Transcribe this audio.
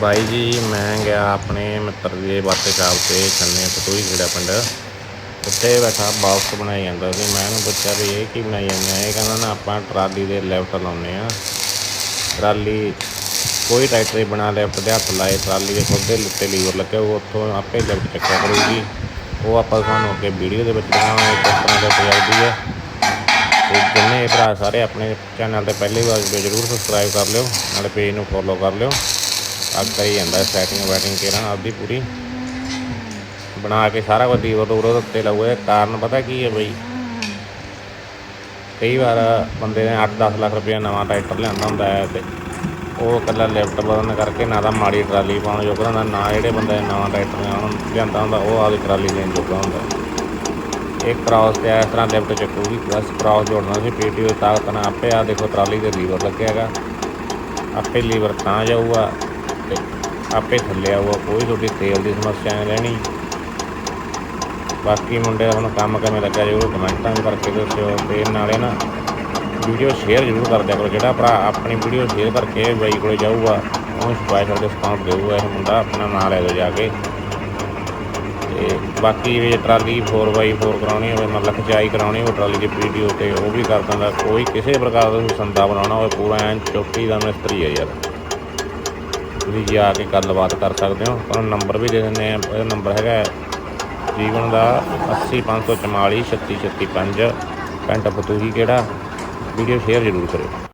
ਬਾਈ ਜੀ, ਮੈਂ ਗਿਆ ਆਪਣੇ ਮਿੱਤਰ ਦੇ ਵਰਕਸ਼ਾਪ ਤੇ ਛੰਨੇ ਪਟੂਈ ਖੇੜਾ ਪਿੰਡ। ਉੱਥੇ ਬੈਠਾ, ਬਾਕਸ ਬਣਾਈ ਜਾਂਦਾ ਸੀ। ਮੈਂ ਉਹਨੂੰ ਪੁੱਛਿਆ ਵੀ ਇਹ ਕੀ ਬਣਾਈ ਜਾਂਦਾ ਇਹ ਕਹਿੰਦਾ ਨਾ, ਆਪਾਂ ਟਰਾਲੀ ਦੇ ਲੈਫਟ ਲਾਉਂਦੇ ਆ। ਟਰਾਲੀ ਕੋਈ ਟਰੈਕਟਰ ਹੀ ਬਣਾ, ਲੈਫਟ ਦੇ ਹੱਥ ਲਾਏ। ਟਰਾਲੀ ਦੇ ਖੁਦ ਦੇ ਲੁੱਤੇ ਲੀਵਰ ਲੱਗੇ, ਉਹ ਉੱਥੋਂ ਆਪੇ ਲੈਫਟ ਚੱਕਿਆ ਕਰੂਗੀ। ਉਹ ਆਪਾਂ ਤੁਹਾਨੂੰ ਅੱਗੇ ਵੀਡੀਓ ਦੇ ਵਿੱਚ ਦਿਖਾਵਾਂਗੇ, ਕਿਸ ਤਰ੍ਹਾਂ ਦੇ ਚੱਲਦੀ ਹੈ ਤੇ ਜਿੰਨੇ ਭਰਾ ਸਾਰੇ ਆਪਣੇ ਚੈਨਲ ਤੇ ਪਹਿਲੀ ਵਾਰ ਵੀਡੀਓ ਜ਼ਰੂਰ ਸਬਸਕ੍ਰਾਈਬ ਕਰ ਲਿਓ, ਨਾਲੇ ਪੇਜ ਨੂੰ ਫੋਲੋ ਕਰ ਲਿਓ। ਅੱਗਾ ਹੀ ਜਾਂਦਾ ਸੈਟਿੰਗ ਵੈਟਿੰਗ ਕਿਹੜਾ, ਆਪਦੀ ਪੂਰੀ। ਬਣਾ ਕੇ ਸਾਰਾ ਕੁਝ ਲੀਵਰ ਦੂਰੋਂ ਉੱਤੇ ਲਾਊਗਾ ਕਾਰਨ ਪਤਾ ਕੀ ਹੈ ਬਈ? ਕਈ ਵਾਰ ਬੰਦੇ ਨੇ 8-10 ਲੱਖ ਰੁਪਏ ਨਵਾਂ ਟਰੈਕਟਰ ਲਿਆਂਦਾ ਹੁੰਦਾ ਹੈ ਤੇ ਉਹ ਇਕੱਲਾ ਲਿਫਟ ਬਦਲਣ ਕਰਕੇ ਨਾ ਤਾਂ ਮਾੜੀ ਟਰਾਲੀ ਪਾਉਣ ਜੋਗਾ ਹੁੰਦਾ ਨਾ ਜਿਹੜੇ ਬੰਦੇ ਨੇ ਨਵਾਂ ਟਰੈਕਟਰ ਲਿਆਉਣ- ਲਿਆਂਦਾ ਹੁੰਦਾ, ਉਹ ਆਪਦੀ ਟਰਾਲੀ ਦੇਣ ਜੋਗਾ ਹੁੰਦਾ ਇਹ ਕ੍ਰਾਸ ਤੇ ਇਸ ਤਰ੍ਹਾਂ ਲਿਫਟ ਚੱਕੂਗੀ, ਬਸ ਕ੍ਰਾਸ ਜੋੜਨਾ ਸੀ, ਪੀਟੀਓ ਤਾਕਤ ਨਾਲ ਆਪੇ ਆ ਦੇਖੋ ਟਰਾਲੀ ਤੇ ਲੀਵਰ ਲੱਗਿਆ ਹੈਗਾ। ਆਪੇ ਲੀਵਰ ਤਾਂ ਜਾਊਗਾ ਤੇ ਆਪੇ ਥੱਲੇ ਆਊਗਾ, ਕੋਈ ਤੁਹਾਡੀ ਤੇਲ ਦੀ ਸਮੱਸਿਆ ਨਹੀਂ ਰਹਿਣੀ। ਬਾਕੀ ਮੁੰਡੇ ਹੁਣ ਕੰਮ ਕਿਵੇਂ ਲੱਗਿਆ ਜਰੂਰ ਕਮੈਂਟਾਂ ਵੀ ਕਰਕੇ ਦੱਸਿਓ, ਤੇ ਨਾਲੇ ਨਾ ਵੀਡੀਓ ਸ਼ੇਅਰ ਜ਼ਰੂਰ ਕਰ ਦਿਆ ਕਰੋ, ਜਿਹੜਾ ਭਰਾ ਆਪਣੀ ਵੀਡੀਓ ਸ਼ੇਅਰ ਕਰਕੇ ਬਾਈ ਕੋਲੇ ਜਾਊਗਾ, ਉਹਨੂੰ ਸਪੈਸ਼ਲ ਡਿਸਕਾਊਂਟ ਦੇਊਗਾ, ਇਹ ਮੁੰਡਾ ਆਪਣਾ ਨਾਂ ਲੈ ਦਿਓ ਜਾ ਕੇ। ਤੇ ਬਾਕੀ ਜੇ ਟਰਾਲੀ 4x4 ਕਰਾਉਣੀ ਹੋਵੇ, ਮਤਲਬ ਖਚਾਈ ਕਰਾਉਣੀ ਹੋਵੇ ਟਰਾਲੀ ਦੀ ਵੀਡੀਓ ਤੇ, ਉਹ ਵੀ ਕਰ ਦਿੰਦਾ, ਕੋਈ ਕਿਸੇ ਪ੍ਰਕਾਰ ਦਾ ਤੁਸੀਂ ਸੰਦਾ ਬਣਾਉਣਾ ਹੋਵੇ, ਪੂਰਾ ਐਨ ਚੋਟੀ ਦਾ ਮਿਸਤਰੀ ਹੈ ਯਾਰ। ਤੁਸੀਂ ਜਾ ਕੇ ਗੱਲਬਾਤ ਕਰ ਸਕਦੇ ਹੋ। ਤੁਹਾਨੂੰ ਨੰਬਰ ਵੀ ਦੇ ਦਿੰਦੇ ਆ ਇਹਦਾ ਨੰਬਰ ਹੈਗਾ ਜੀਵਨ ਦਾ 80544 36665 ਪਿੰਡ ਪਤੂਹੀ ਕਿਹੜਾ? ਵੀਡੀਓ ਸ਼ੇਅਰ ਜ਼ਰੂਰ ਕਰਿਓ।